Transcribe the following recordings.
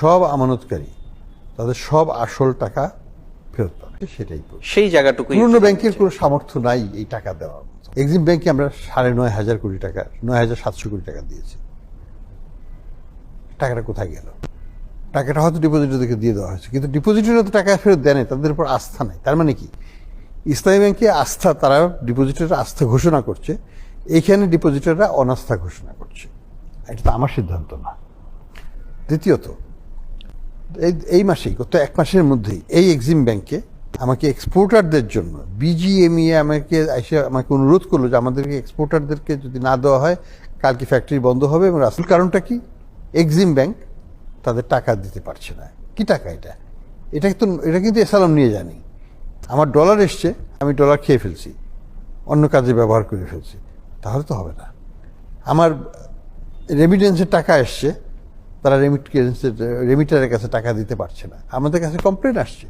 সব আমানতকারী তাদের সব আসল টাকা ফেরত পাবে। সেটাই সেই জায়গাটুকু পুরনো ব্যাংকের কোনো সামর্থ্য নাই এই টাকা দেওয়ার মতো। এক্সিম ব্যাংকে আমরা সাড়ে নয় হাজার কোটি টাকা নয় হাজার সাতশো কোটি টাকা দিয়েছি। টাকাটা কোথায় গেল? টাকাটা হয়তো ডিপোজিটরদেরকে দিয়ে দেওয়া হয়েছে। কিন্তু ডিপোজিটররা তো টাকা ফেরত দেয় তাদের উপর আস্থা নেই। তার মানে কি? ইসলামী ব্যাংকে আস্থা তারা ডিপোজিটররা আস্থা ঘোষণা করছে এইখানে ডিপোজিটররা অনাস্থা ঘোষণা করছে। এটা তো আমার সিদ্ধান্ত না। দ্বিতীয়ত এই এই মাসেই, গত এক মাসের মধ্যেই এই এক্সিম ব্যাংকে আমাকে এক্সপোর্টারদের জন্য বিজিএমইএ আমাকে এসে আমাকে অনুরোধ করল যে আমাদেরকে এক্সপোর্টারদেরকে যদি না দেওয়া হয়, কালকে ফ্যাক্টরি বন্ধ হবে এবং আসল কারণটা কি? এক্সিম ব্যাংক তাদের টাকা দিতে পারছে না। কি টাকা এটা? এটা তো এটা কিন্তু এসালাম নিয়ে জানি। আমার ডলার এসছে, আমি ডলার খেয়ে ফেলছি। অন্য কাজে ব্যবহার করে ফেলছি। তাহলে তো হবে না। আমার রেমিডেন্সের টাকা এসছে তারা রেমিটেন্সের রেমিটারের কাছে টাকা দিতে পারছে না। আমাদের কাছে কমপ্লেন আসছে।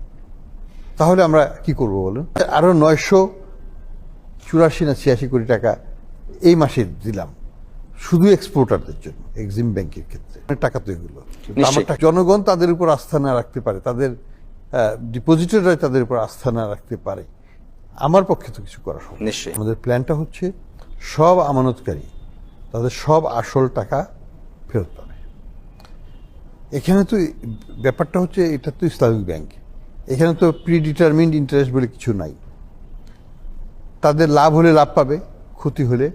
তাহলে আমরা কি করব বলুন? আরও নয়শো চুরাশি না ছিয়াশি কোটি টাকা এই মাসে দিলাম। শুধু এক্সপোর্টারদের জন্য এক্সিম ব্যাংকের ক্ষেত্রে। টাকা তো এগুলো। জনগণ তাদের উপর আস্থা না রাখতে পারে। তাদের ডিপোজিটররা তাদের উপর আস্থা না রাখতে পারে। আমার পক্ষে তো কিছু করা সম্ভব নিশ্চয়ই। আমাদের প্ল্যানটা হচ্ছে সব আমানতকারী তাদের সব আসল টাকা ফেরত পাবে। এখানে তো ব্যাপারটা হচ্ছে এটা তো ইসলামিক ব্যাংক। এখানে তো প্রিডিটারমিন্ড ইন্টারেস্ট বলে কিছু নাই। তাদের লাভ হলে লাভ পাবে, ক্ষতি হলে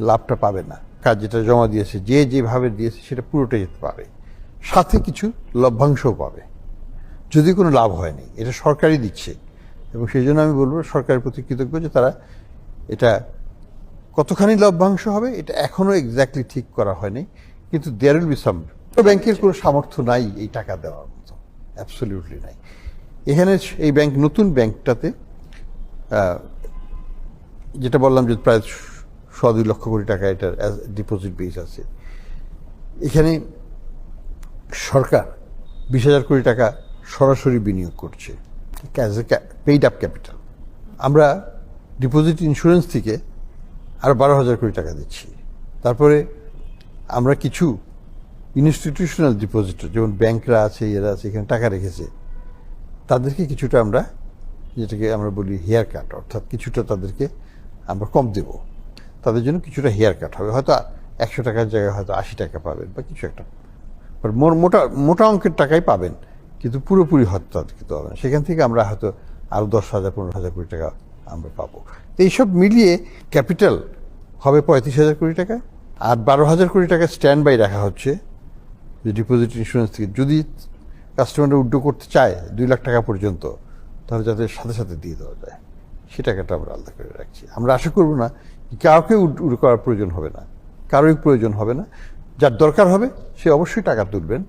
লাভটা পাবে না। কাজ যেটা জমা দিয়েছে, যে যেভাবে দিয়েছে, সেটা পুরোটাই যেতে পারে। সাথে কিছু লভ্যাংশও পাবে। যদি কোনো লাভ হয়নি এটা সরকারই দিচ্ছে। এবং সেই জন্য আমি বলব, সরকারের প্রতি কৃতজ্ঞ যে তারা এটা কতখানি লভ্যাংশ হবে, এটা এখনও এক্স্যাক্টলি ঠিক করা হয়নি। কিন্তু দেয়ার উইল বি সাম ব্যাংকের কোনো সামর্থ্য নাই এই টাকা দেওয়ার মতো। অ্যাবসলিউটলি নাই। এখানে এই ব্যাংক, নতুন ব্যাংকটাতে যেটা বললাম যে প্রায় ছ দুই লক্ষ কোটি টাকা এটার ডিপোজিট বেস আছে। এখানে সরকার বিশ হাজার কোটি টাকা সরাসরি বিনিয়োগ করছে এ পেইড আপ ক্যাপিটাল আমরা ডিপোজিট ইন্স্যুরেন্স থেকে আরও বারো হাজার কোটি টাকা দিচ্ছি। তারপরে আমরা কিছু ইনস্টিটিউশনাল ডিপোজিটর, যেমন ব্যাংকরা আছে, এরা আছে, এখানে টাকা রেখেছে, তাদেরকে কিছুটা আমরা, যেটাকে আমরা বলি হেয়ার কাট অর্থাৎ কিছুটা তাদেরকে আমরা কম দেব। তাদের জন্য কিছুটা হেয়ার কাট হবে। হয়তো একশো টাকার জায়গায় হয়তো আশি টাকা পাবেন বা কিছু একটা। মোটা মোটা অঙ্কের টাকাই পাবেন, কিন্তু পুরোপুরি তাদেরকে দেওয়া হবে না। সেখান থেকে আমরা হয়তো আরও দশ হাজার, পনেরো হাজার কোটি টাকা আমরা পাবো। তো এইসব মিলিয়ে ক্যাপিটাল হবে পঁয়ত্রিশ হাজার কোটি টাকা, আর বারো হাজার কোটি টাকা স্ট্যান্ড বাই রাখা হচ্ছে যে ডিপোজিট ইন্স্যুরেন্স থেকে যদি কাস্টমাররা উড্ডো করতে চায় দুই লাখ টাকা পর্যন্ত, তাহলে যাতে সাথে সাথে দিয়ে দেওয়া যায়। সে টাকাটা আমরা আলাদা করে রাখছি। আমরা আশা করব না কাউকে উড করার প্রয়োজন হবে না কারোই প্রয়োজন হবে না। যার দরকার হবে, সে অবশ্যই টাকা তুলবেন।